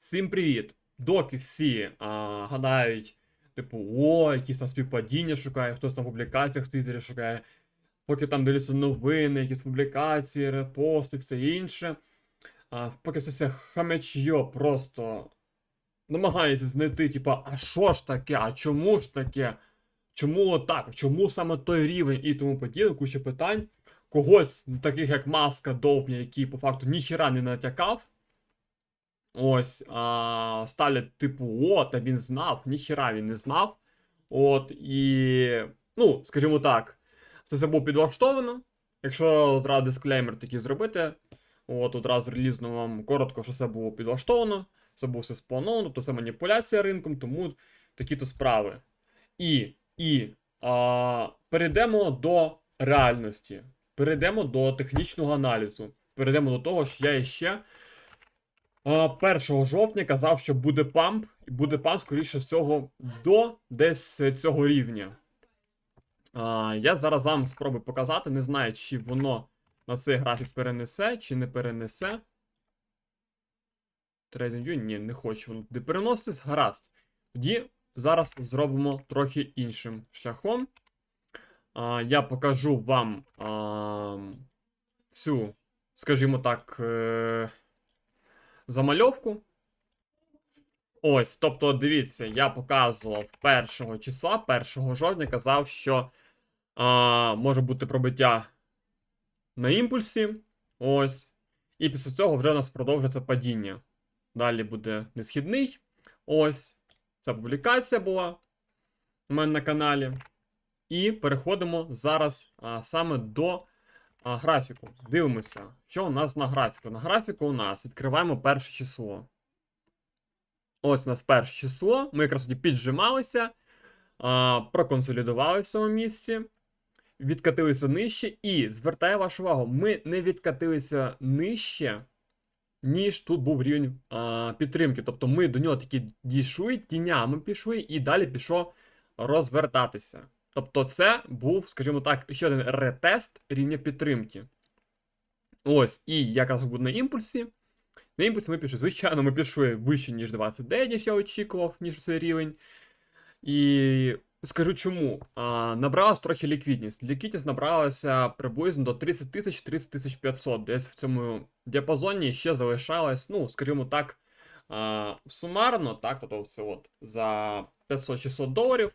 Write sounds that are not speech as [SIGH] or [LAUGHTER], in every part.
Всім привіт! Доки всі а, гадають, типу, о, якісь там співпадіння шукає, хтось там в публікаціях в Твіттері шукає, поки там дивляться новини, якісь публікації, репости, все інше. А, поки все це хамячьо просто намагається знайти, типу, а що ж таке, а чому ж таке? Чому отак? Чому саме той рівень і тому подібне, куча питань. Когось, таких як маска довбня, який по факту ніхіра не натякав. Ось, а, ставлять, типу, о, та він знав, ніхіра він не знав. От, і, ну, скажімо так, це все було підлаштовано. Якщо одразу дисклеймер такий зробити, от одразу релізну вам коротко, що все було підлаштовано, це було все сплановано, тобто це маніпуляція ринком, тому такі-то справи. І, і а, перейдемо до реальності, перейдемо до технічного аналізу, перейдемо до того, що я іще. А, 1 жовтня казав, що буде памп, і буде памп, скоріше всього, до десь цього рівня. А, я зараз вам спробую показати, не знаю, чи воно на цей графік перенесе, чи не перенесе. TradingView, ні, не хочу воно туди переноситись, гаразд. Тоді зараз зробимо трохи іншим шляхом. А, я покажу вам а, цю, скажімо так. Замальовку. Ось, тобто, дивіться, я показував 1 числа, 1 жовтня, казав, що а, може бути пробиття на імпульсі. Ось. І після цього вже у нас продовжиться падіння. Далі буде несхідний. Ось. Ця публікація була у мене на каналі. І переходимо зараз а, саме до а, графіку. Дивимося, що у нас на графіку. На графіку у нас відкриваємо перше число. Ось у нас перше число. Ми якраз тоді піджималися, а, проконсолідували в цьому місці, відкатилися нижче. І звертаю вашу увагу, ми не відкатилися нижче, ніж тут був рівень а, підтримки. Тобто ми до нього таки дійшли, тінями пішли, і далі пішов розвертатися. Тобто, це був, скажімо так, ще один ретест рівня підтримки. Ось, і я казав, буде на імпульсі. На імпульсі ми пішли. Звичайно, ми пішли вище, ніж 29, ніж я очікував, ніж цей рівень. І скажу чому. А, Набралась трохи ліквідність. Ліквідність набралася приблизно до 30 тисяч 30 тисяч 500. Десь в цьому діапазоні ще залишалось, ну, скажімо так, а, сумарно, так, тобто це от за 500-600 доларів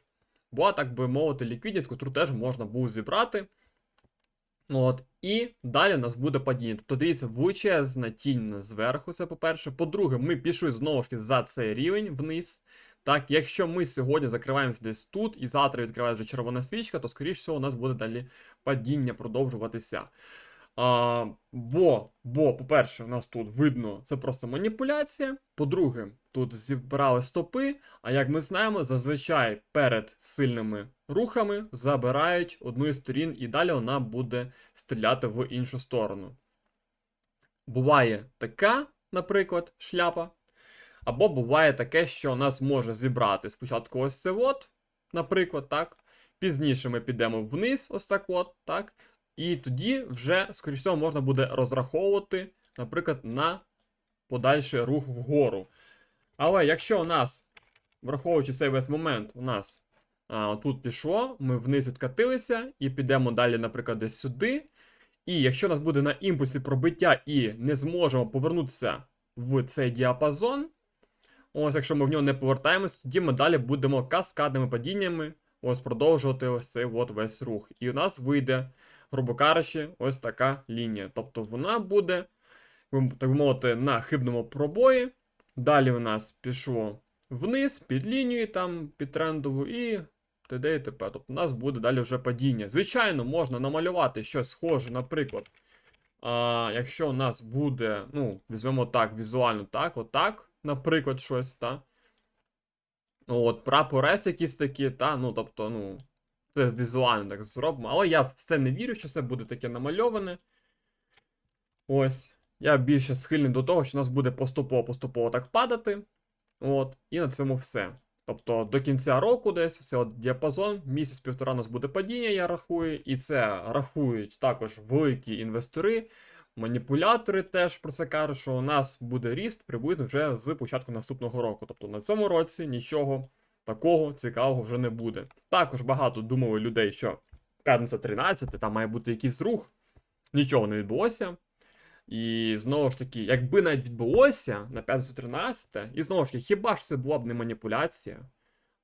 була, так би мовити, ліквідність, яку теж можна було зібрати. От, І далі у нас буде падіння. Тобто, дивіться, величезна тінь зверху, це по-перше. По-друге, ми пішли знову ж таки за цей рівень вниз. Так, Якщо ми сьогодні закриваємося десь тут, і завтра відкривається вже червона свічка, то, скоріш всього, у нас буде далі падіння продовжуватися. А, Бо, бо, по-перше, у нас тут видно, це просто маніпуляція. По-друге, тут зібрали стопи, а як ми знаємо, зазвичай перед сильними рухами забирають одну із сторін, і далі вона буде стріляти в іншу сторону. Буває така, наприклад, шляпа. Або буває таке, що нас може зібрати спочатку ось це от, наприклад, так. Пізніше ми підемо вниз, ось так от, так. І тоді вже, скоріш всього, можна буде розраховувати, наприклад, на подальший рух вгору. Але якщо у нас, враховуючи цей весь момент, у нас а, тут пішло, ми вниз відкатилися і підемо далі, наприклад, десь сюди. І якщо у нас буде на імпульсі пробиття і не зможемо повернутися в цей діапазон, ось якщо ми в нього не повертаємось, тоді ми далі будемо каскадними падіннями ось продовжувати ось цей от весь рух. І у нас вийде грубо кажучи, ось така лінія. Тобто вона буде, так мовити, на хибному пробої. Далі у нас пішло вниз, під лінією, там, під трендову, і т.д. і т.п. Тобто у нас буде далі вже падіння. Звичайно, можна намалювати щось схоже, наприклад. А, Якщо у нас буде, ну, візьмемо так, візуально так, отак, наприклад, щось, та. От, прапорець якісь такі, та, ну, тобто, ну, це візуально так зробимо. Але я в це не вірю, що це буде таке намальоване. Ось. Я більше схильний до того, що у нас буде поступово-поступово так падати. От, І на цьому все. Тобто до кінця року десь це от діапазон, місяць-півтора у нас буде падіння, я рахую, і це рахують також великі інвестори. маніпулятори теж про це кажуть, що у нас буде ріст приблизно вже з початку наступного року. Тобто на цьому році нічого такого цікавого вже не буде. Також багато думали людей, що п'ятниця 13, там має бути якийсь рух. Нічого не відбулося. І знову ж таки, якби навіть відбулося на 513, і знову ж таки, хіба ж це була б не маніпуляція?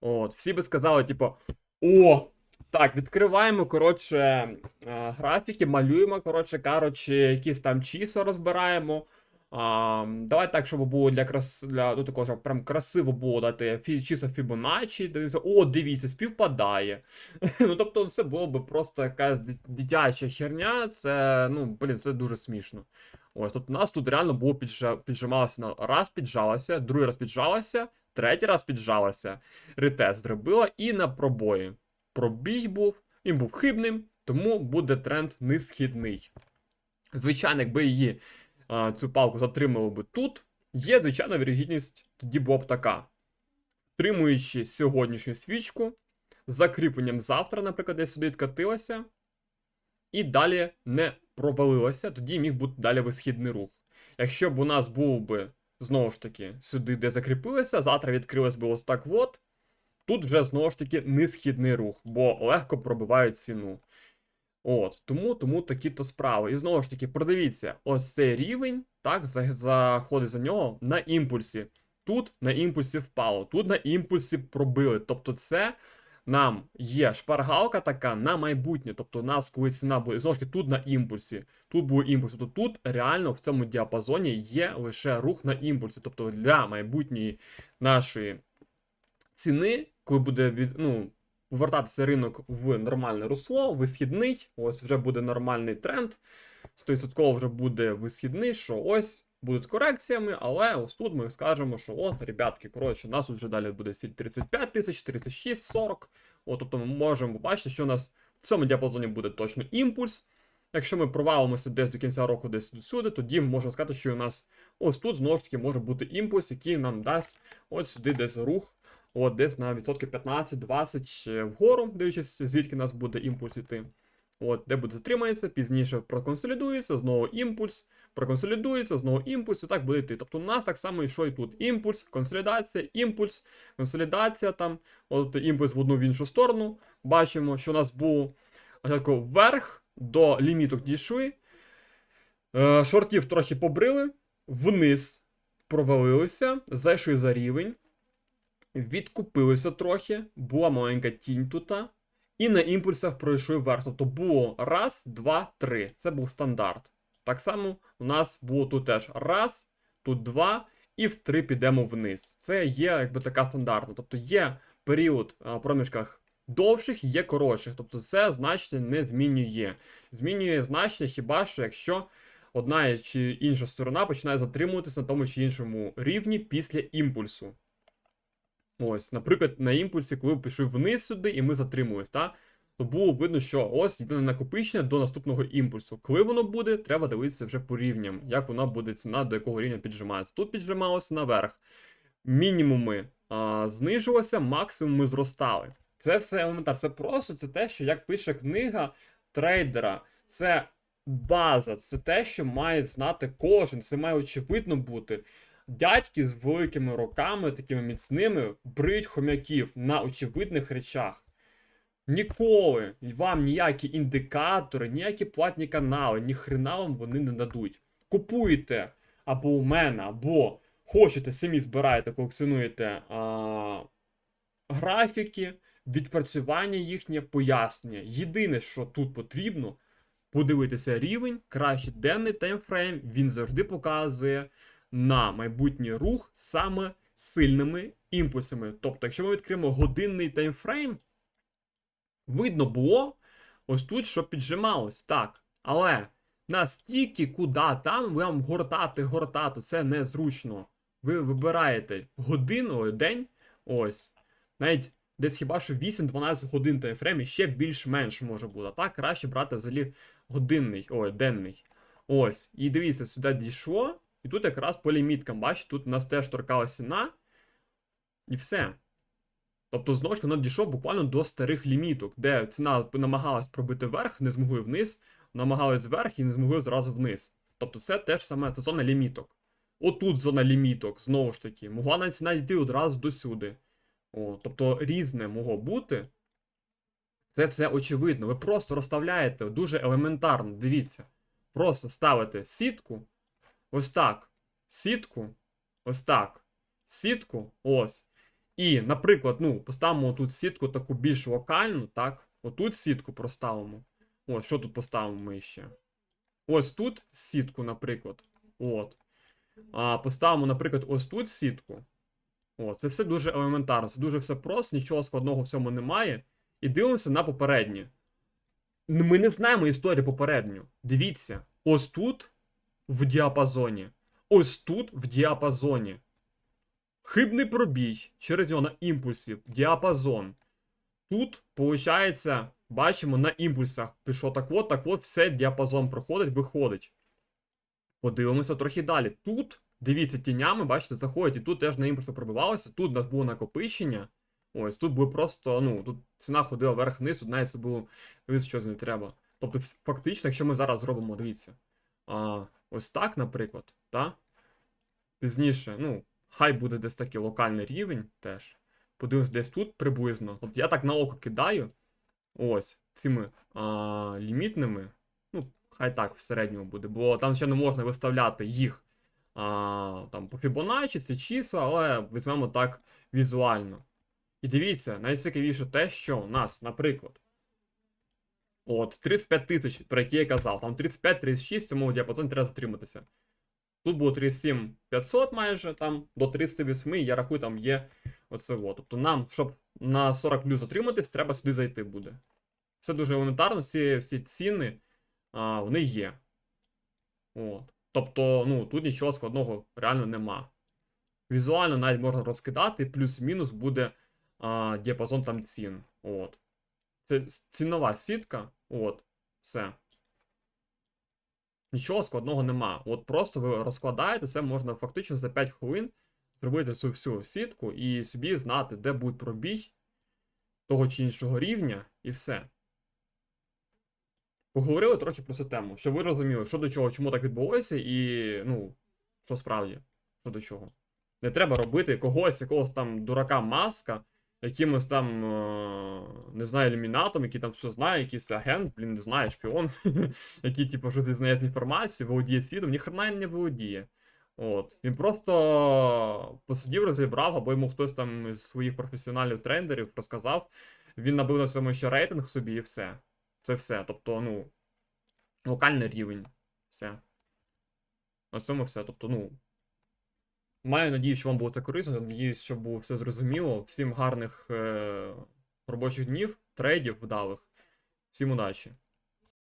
От, всі би сказали, типу, о, так, відкриваємо, коротше, графіки, малюємо, коротше, кажучи, якісь там числа розбираємо. А, давай так, щоб було для крас... для ну, такого, щоб прям красиво було дати фі... числа Фібоначчі, дивіться, о, дивіться, співпадає. [LAUGHS] ну, тобто, це було б просто якась дитяча херня, це, ну, блін, це дуже смішно. Ось, тобто, у нас тут реально було піджа... піджималося на раз піджалося, другий раз піджалося, третій раз піджалося, ретест зробила і на пробої. Пробіг був, він був хибним, тому буде тренд несхідний. Звичайно, якби її а, цю палку затримали би тут, є звичайна вірогідність тоді була б така. Втримуючи сьогоднішню свічку, закріпленням завтра, наприклад, десь сюди відкатилася, і далі не провалилася, тоді міг бути далі висхідний рух. Якщо б у нас був би, знову ж таки, сюди, де закріпилося, завтра відкрилось би ось так от, тут вже знову ж таки несхідний рух, бо легко пробивають ціну. От, тому, тому такі то справи. І знову ж таки, продивіться, ось цей рівень, так, заходить за нього на імпульсі. Тут на імпульсі впало, тут на імпульсі пробили. Тобто, це нам є шпаргалка така на майбутнє. Тобто, у нас, коли ціна буде, знову ж таки, тут на імпульсі, тут буде імпульс. Тобто тут реально в цьому діапазоні є лише рух на імпульсі. Тобто для майбутньої нашої ціни, коли буде від, ну, повертатися ринок в нормальне русло, висхідний, ось вже буде нормальний тренд. 100% вже буде висхідний, що ось будуть корекціями, але ось тут ми скажемо, що о, ребятки, коротше, нас тут вже далі буде сіль 35 тисяч, 36, 40. От, тобто ми можемо побачити, що у нас в цьому діапазоні буде точно імпульс. Якщо ми провалимося десь до кінця року, десь сюди, тоді можна сказати, що у нас ось тут знову ж таки може бути імпульс, який нам дасть ось сюди десь рух, от десь на відсотки 15-20 вгору, дивлячись, звідки нас буде імпульс іти. От, де буде затримається, пізніше проконсолідується, знову імпульс, проконсолідується, знову імпульс, і так буде йти. Тобто у нас так само йшло і тут. Імпульс, консолідація, імпульс, консолідація там, от імпульс в одну в іншу сторону. Бачимо, що у нас був спочатку вверх, до ліміток дійшли. Е, шортів трохи побрили, вниз провалилися, зайшли за рівень, відкупилися трохи, була маленька тінь тут. І на імпульсах пройшли вверх. Тобто було раз, два, три. Це був стандарт. Так само у нас було тут теж раз, тут два, і в три підемо вниз. Це є якби така стандартна. Тобто є період в проміжках довших, є коротших. Тобто це значення не змінює. Змінює значення хіба що якщо одна чи інша сторона починає затримуватися на тому чи іншому рівні після імпульсу. Ось, наприклад, на імпульсі, коли пішли вниз сюди, і ми затримуємось, то було видно, що ось йде накопичення до наступного імпульсу. Коли воно буде, треба дивитися вже по рівням, як вона буде ціна, до якого рівня піджимається. Тут піджималося наверх. Мінімуми а, знижувалися, максимуми зростали. Це все елементарно. Це просто це те, що як пише книга трейдера. Це база, це те, що має знати кожен. Це має очевидно бути. Дядьки з великими руками, такими міцними, бриють хомяків на очевидних речах. Ніколи вам ніякі індикатори, ніякі платні канали, ні хрена вам вони не дадуть. Купуєте або у мене, або хочете самі збираєте, колекціонуєте а, графіки, відпрацювання їхнє, пояснення. Єдине, що тут потрібно, подивитися рівень, краще денний таймфрейм, він завжди показує на майбутній рух саме сильними імпульсами. Тобто, якщо ми відкриємо годинний таймфрейм, видно було ось тут, що піджималось, так. Але настільки, куди там вам гортати, гортати, це незручно. Ви вибираєте годину, день, ось. Навіть десь хіба що 8-12 годин таймфрейм і ще більш-менш може бути. А так краще брати взагалі годинний, ой, денний. Ось. І дивіться, сюди дійшло. І тут якраз по ліміткам, бачите, тут у нас теж торкалася ціна. І все. Тобто, знову ж воно дійшло буквально до старих ліміток, де ціна намагалась пробити вверх, не змогли вниз, намагались вверх і не змогли зразу вниз. Тобто це теж саме це зона ліміток. Отут зона ліміток, знову ж таки, могла навіть ціна йти одразу до сюди. О, тобто різне могло бути. Це все очевидно. Ви просто розставляєте дуже елементарно. Дивіться. Просто ставите сітку. Ось так. Сітку. Ось так. Сітку. Ось. І, наприклад, ну, поставимо тут сітку таку більш локальну, так? Отут сітку проставимо. Ось, що тут поставимо ми ще? Ось тут сітку, наприклад. От. А поставимо, наприклад, ось тут сітку. О, це все дуже елементарно, це дуже все просто, нічого складного в цьому немає. І дивимося на попереднє. Ми не знаємо історію попередню. Дивіться, ось тут в діапазоні. Ось тут в діапазоні. Хибний пробій через нього на імпульсі, діапазон. Тут, виходить, бачимо, на імпульсах пішло так от, так от, все діапазон проходить, виходить. Подивимося трохи далі. Тут, дивіться, тінями, бачите, заходять, і тут теж на імпульси пробивалося, тут у нас було накопичення. Ось, тут було просто, ну, тут ціна ходила вверх-вниз, тут навіть це було, дивіться, що з не треба. Тобто, фактично, якщо ми зараз зробимо, дивіться, а, ось так, наприклад, та? Пізніше, ну, хай буде десь такий локальний рівень теж. Подивимось, десь тут приблизно. От я так на око кидаю. Ось, цими а, лімітними. Ну, хай так в середньому буде, бо там ще не можна виставляти їх а, там, по Fibonacci, ці числа, але візьмемо так візуально. І дивіться, найцікавіше те, що у нас, наприклад, от 35 тисяч, про які я казав, там 35-36, в цьому діапазоні треба затриматися. Тут було 37 500 майже, там до 38, я рахую, там є оце от. Тобто нам, щоб на 40 плюс затриматись, треба сюди зайти буде. Все дуже елементарно, всі, всі ціни а, вони є. От. Тобто, ну, тут нічого складного реально нема. Візуально навіть можна розкидати, плюс-мінус буде а, діапазон там цін. От. Це цінова сітка. От. Все. Нічого складного нема. От просто ви розкладаєте, це можна фактично за 5 хвилин зробити цю всю сітку і собі знати, де буде пробій того чи іншого рівня, і все. Поговорили трохи про цю тему, щоб ви розуміли, що до чого, чому так відбулося, і ну, що справді, що до чого. Не треба робити когось, якогось там дурака маска, якимось там, е, не знаю, ілюмінатом, який там все знає, якийсь агент, блін, не знаю, шпіон, [LAUGHS] який, типу, що знає інформацію, володіє світом, ніхрена не володіє. От. Він просто посидів, розібрав, або йому хтось там з своїх професіоналів трендерів розказав. Він набив на цьому ще рейтинг собі і все. Це все. Тобто, ну, локальний рівень. Все. На цьому все. Тобто, ну. Маю надію, що вам було це корисно. Надіюсь, що було все зрозуміло. Всім гарних е- робочих днів, трейдів вдалих. Всім удачі!